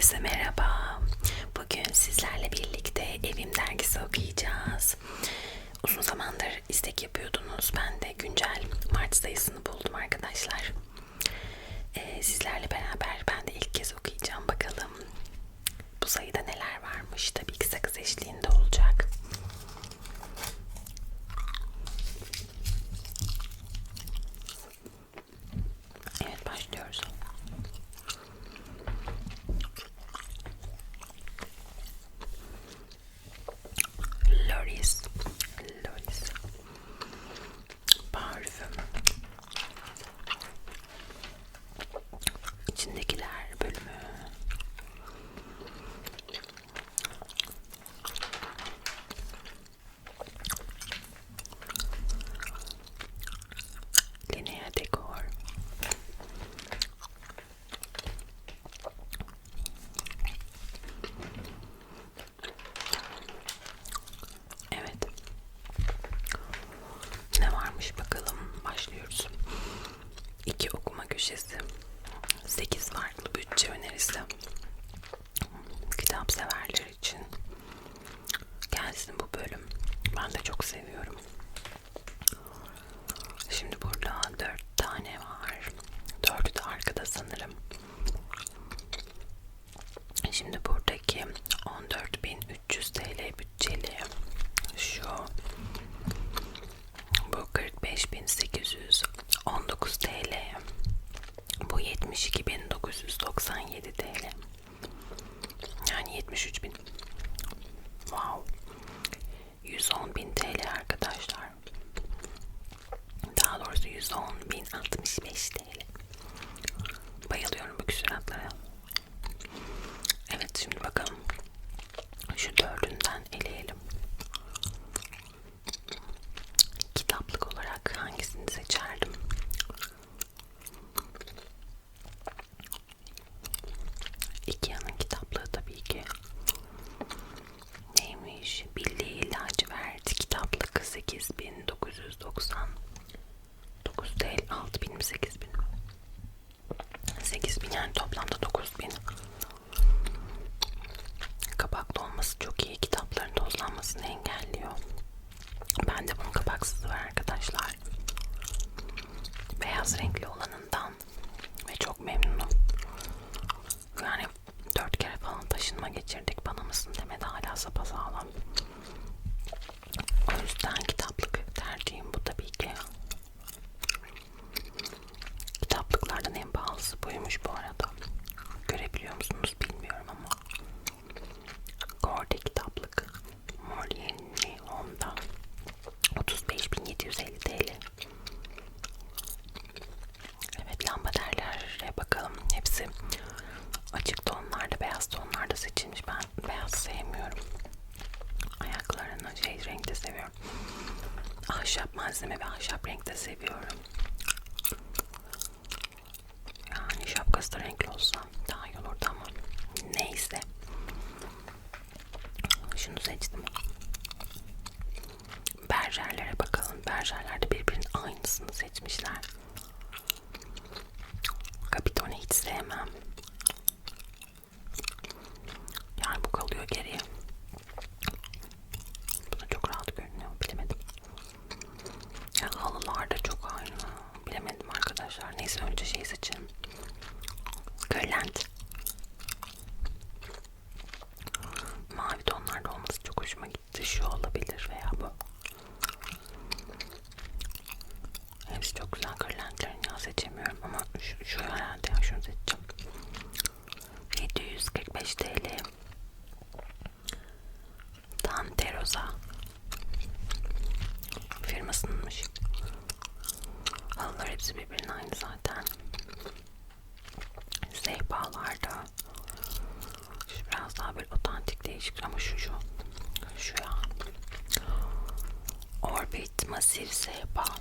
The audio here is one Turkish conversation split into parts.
Herkese merhaba. Bugün sizlerle birlikte Evim dergisi okuyacağız. Uzun zamandır istek yapıyordunuz. Ben de güncel Mart sayısını buldum arkadaşlar. Ee, sizlerle beraber ben de ilk kez okuyacağım. Bakalım bu sayıda neler varmış. Tabii ki sakız eşliğinde oldu. deterjanlarda birbirinin aynısını seçmişler. Kapitone hiç sevmem. Yani bu kalıyor geriye. Buna çok rahat görünüyor. Bilemedim. Ya halılar da çok aynı. Bilemedim arkadaşlar. Neyse önce şey seçelim. Kölent. şu şu. Şu ya. Orbit masifse yapan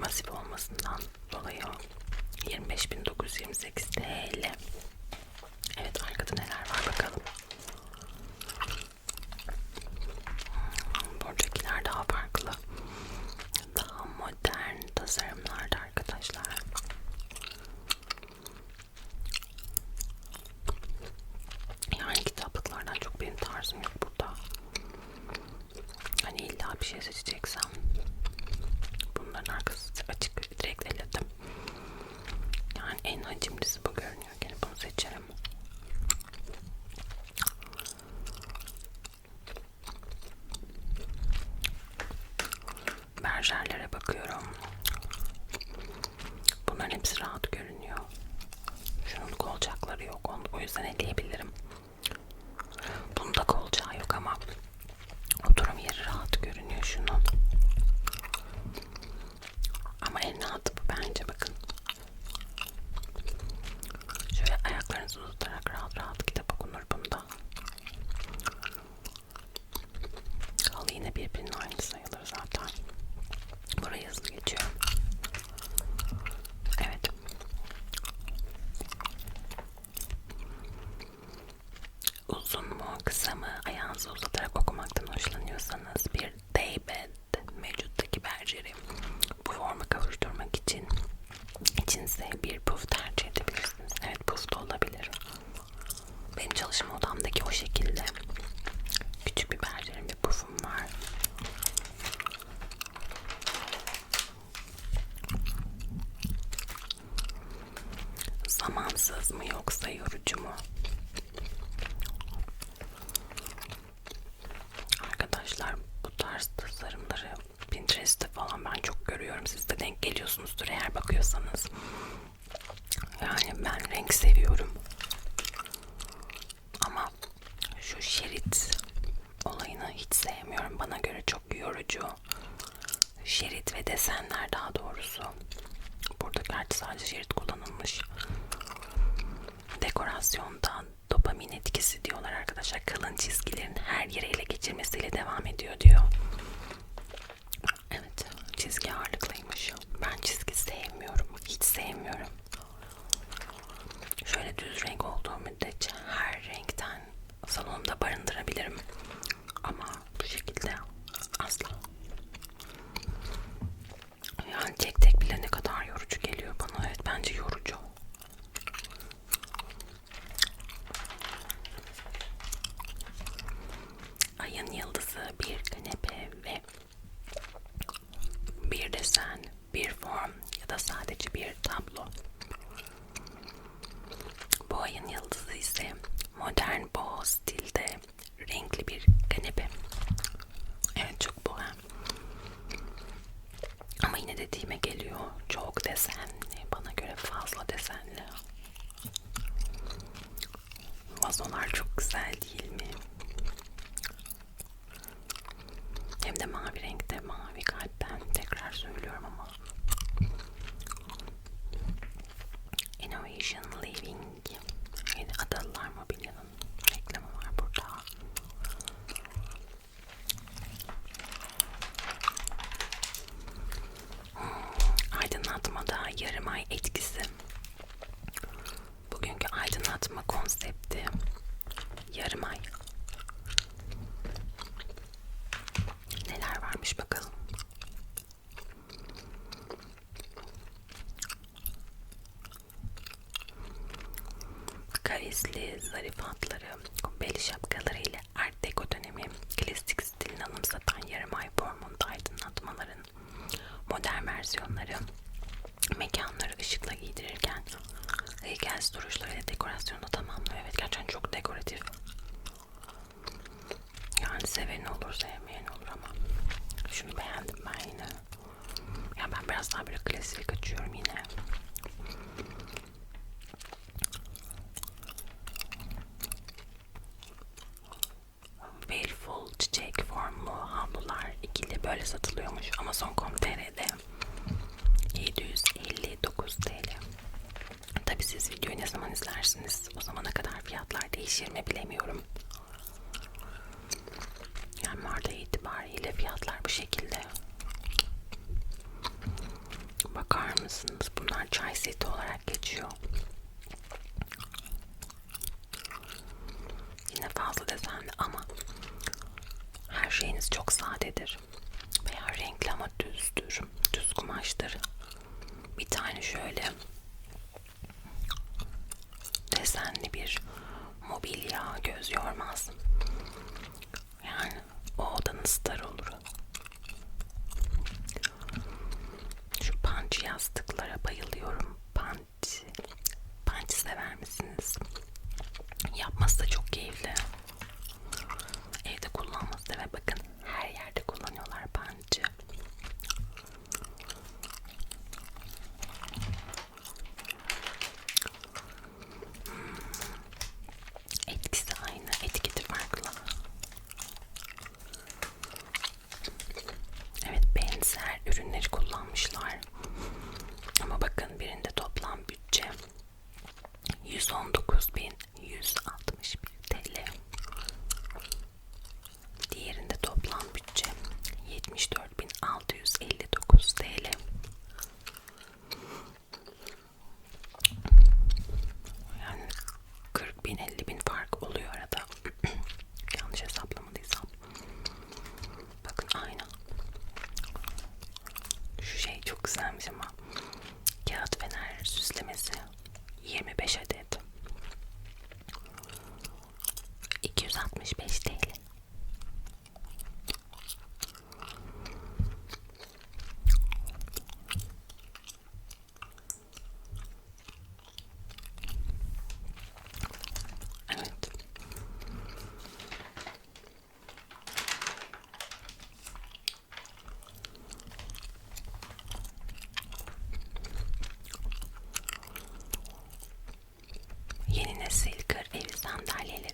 masif olmasından dolayı 25.928 TL yüzden hediye sayırucu mavi renkte mavi kalpten tekrar söylüyorum ama. Innovation Living. Adalılar Mobilya'nın. seven olur sevmeyen olur ama şunu beğendim ben yine. Ya ben biraz daha böyle klasik açıyorum yine. kumaştır. Bir tane şöyle desenli bir mobilya göz yormaz. Yani o odanın starı olur. Şu panç yastıklara bayılıyorum. Panç. Panç sever misiniz? Yapması da çok keyifli. sandalyeleri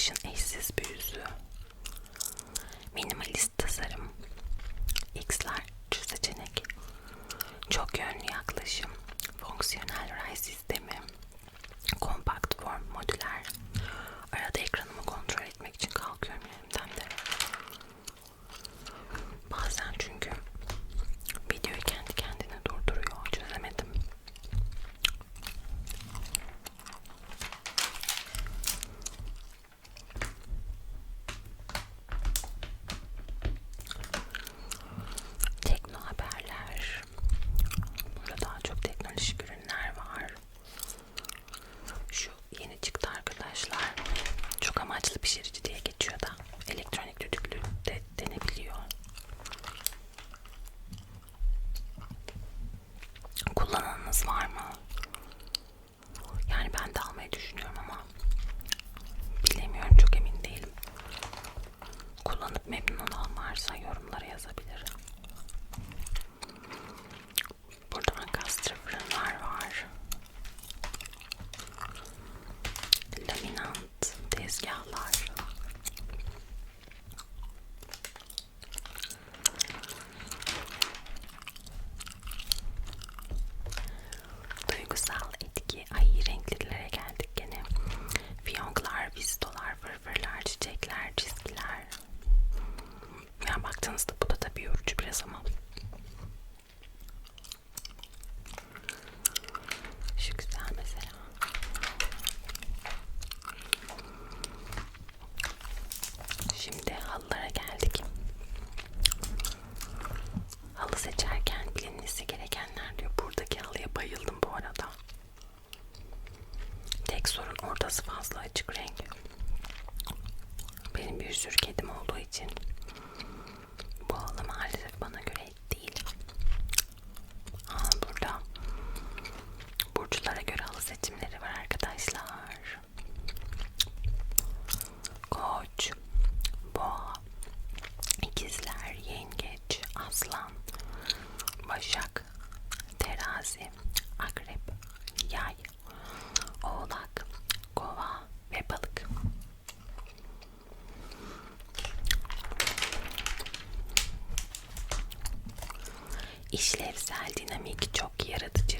taşın eşsiz büyüsü, minimalist tasarım, X'ler cüz seçenek, çok yönlü yaklaşım, fonksiyonel ray sistemi, kompakt form modüler. Arada ekranımı kontrol etmek için kalkıyorum yerimden de. Bazen çünkü işlevsel dinamik çok yaratıcı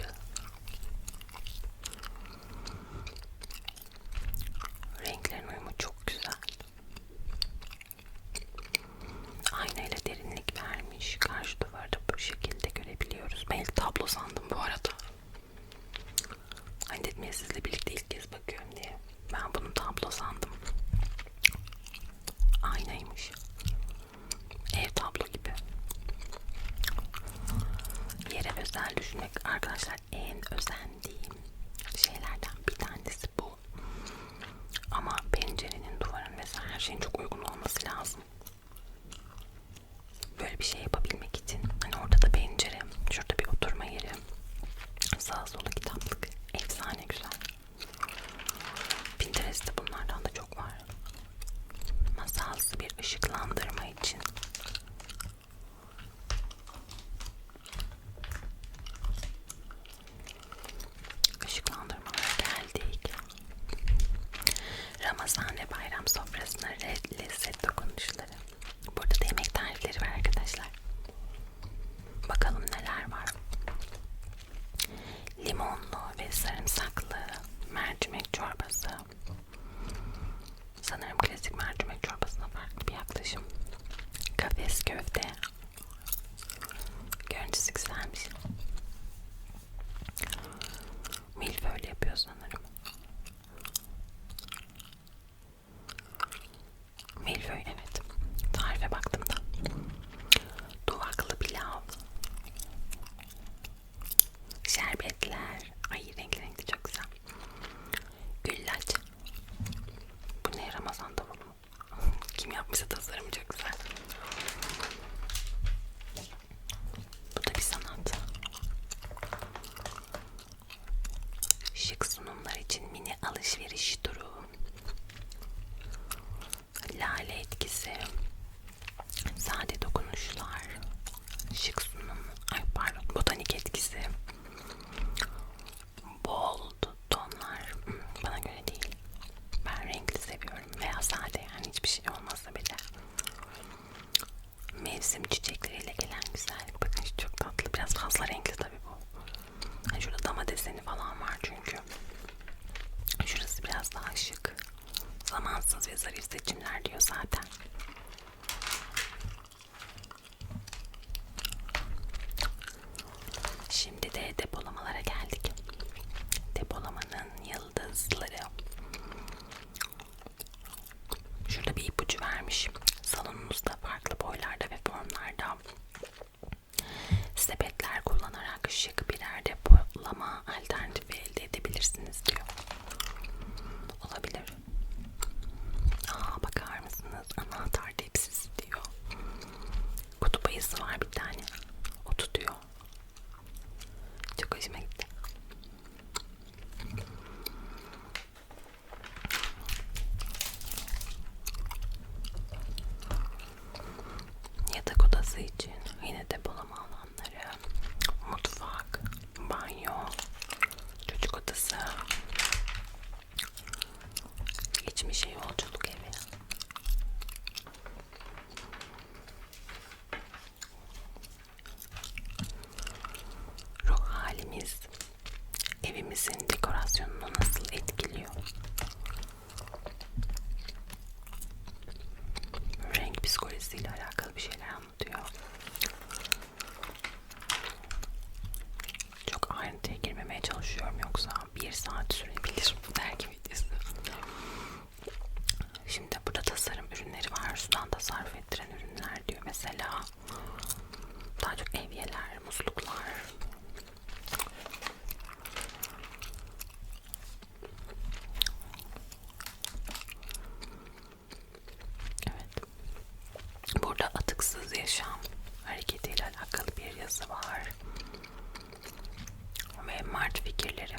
bize tasarım çok güzel. sizlere. Şurada bir ipucu vermiş. Salonunuzda farklı boylarda ve formlarda sepetler kullanarak şık birer depolama alternatifi elde edebilirsiniz diyor. Haksız Yaşam hareketiyle alakalı bir yazı var. Ve Mart fikirleri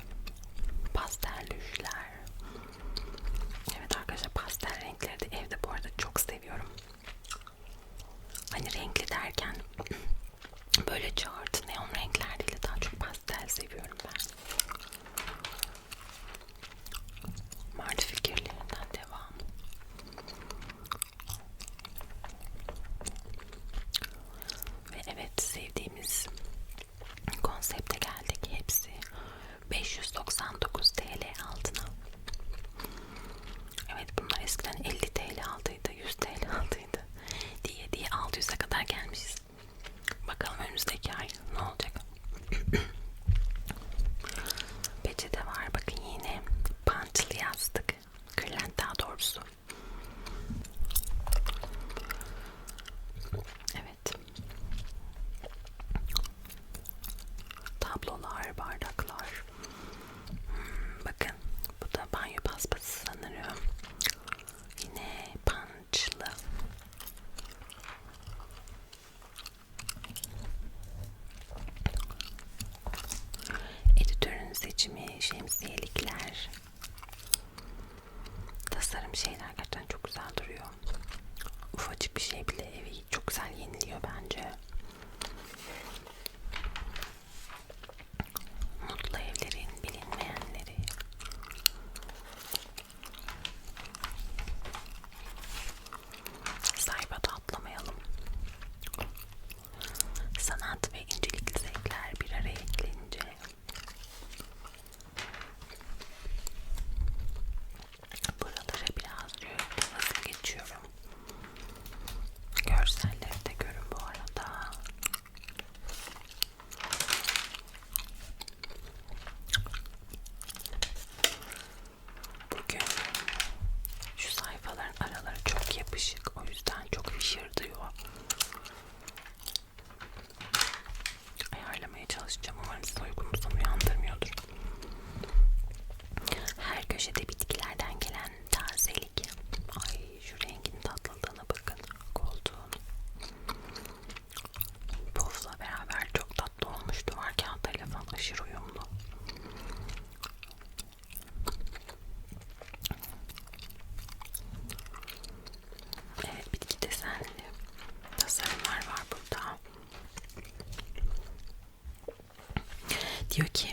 diyor ki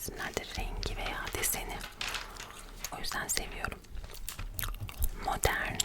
resimlerde rengi veya deseni. O yüzden seviyorum. Modern